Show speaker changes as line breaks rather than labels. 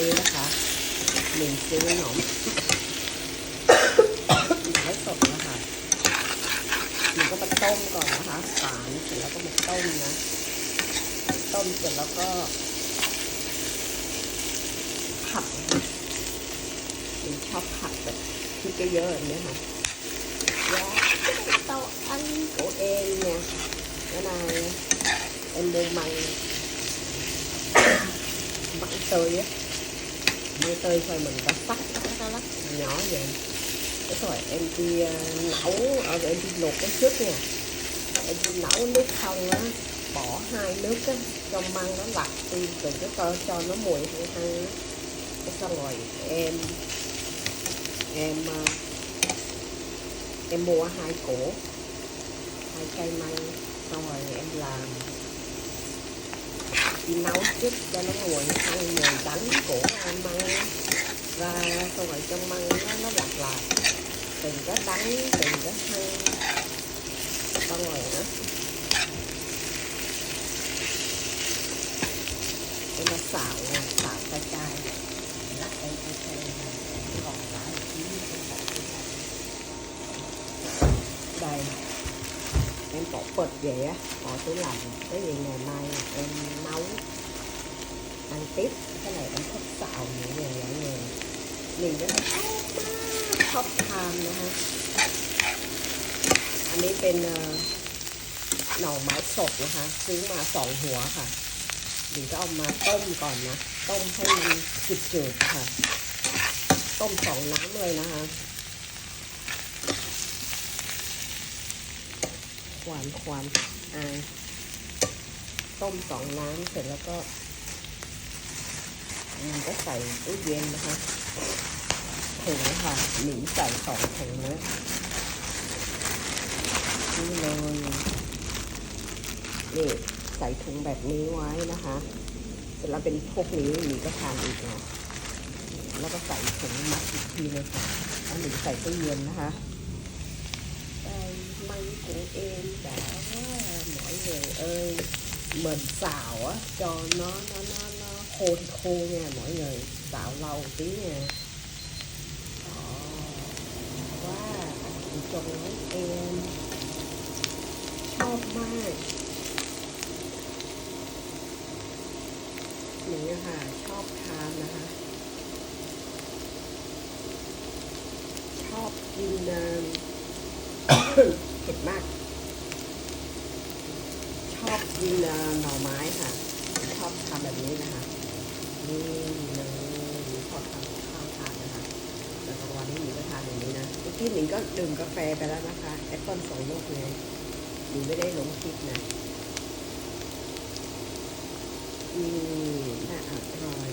นี้นะคะหนึ่งซื้อหนอมไม้สดนะคะหนึ่งก็มาต้มก่อนนะคะฝานเสร็จแล้วก็มาต้มนะต้มเสร็จแล้วก็ผัดหนึ่งชอบผัดแบบพริกเยอะๆอย่างนี้ยค่ะแล้วเตาอัน của em nha cái này em mua măng măng tươi á măng tươi thôi, mình đã sắc lắc lắc nhỏ vậy. Cái rồi, em đi à, nấu ở em đi luộc cái trước nha. Em đi nấu nước không á, bỏ hai nước á, cho măng nó lặt đi, rồi cái cơ cho nó mùi hăng hăng á. Xong rồi em em à, em mua hai củ, hai cây măng. Xong rồi em làm đi nấu trước cho nó nguội hăng mùi đắng. là từng cái bánh từng cái hăng con ngồi đó. để mà xào xào cay cay. Lắc, cay cay cay còn lại đây. Em bỏ bột về á bỏ tủ lạnh. Cái gì ngày mai em nấu. Ăn tiếp. Cái này em thích xào như nhàng nhẹ nhàng nhìn nó này ชอบทานนะฮะ อันนี้เป็นหน่อไม้สดนะคะ ซื้อมาสองหัวค่ะหรือก็เอามาต้มก่อนนะ ต้มให้มันจืดๆค่ะ ต้มสองน้ำเลยนะคะหวานควันอายต้มสองน้ำเสร็จแล้วก็มันก็ใส่ตู้เย็นนะคะ ถุงค่ะหนิงใส่สองถุงนะนี่เลยนี่ใส่ถุงแบบนี้ไว้นะคะเสร็จแล้วเป็นพวกนี้หนิงก็ทานอีกนะแล้วก็ใส่ถุงมัดอีกทีเลยค่ะแล้วหนิงใส่ตู้เย็นนะคะ đây măng của em đã mọi người ơi mình xào á cho nó nó nó nó khô thì khô nha mọi người xào lâu tí nha Đó. 200 เอง ชอบมากนี่ค่ะชอบทานนะคะ ชอบกินเผ็ดมาก ชอบกินหน่อไม้ค่ะ ชอบทำแบบนี้นะคะนี่เลยชอบทำข้าวทานนะคะแต่ตลาวันไม่มีก็ทานอย่างนี้นะ กี้หนิงก็ดื่มกาแฟไปแล้วนะคะแอปเปิลสองลูกเลยหนิงไม่ได้หลงคิดนะนี่น่าอร่อย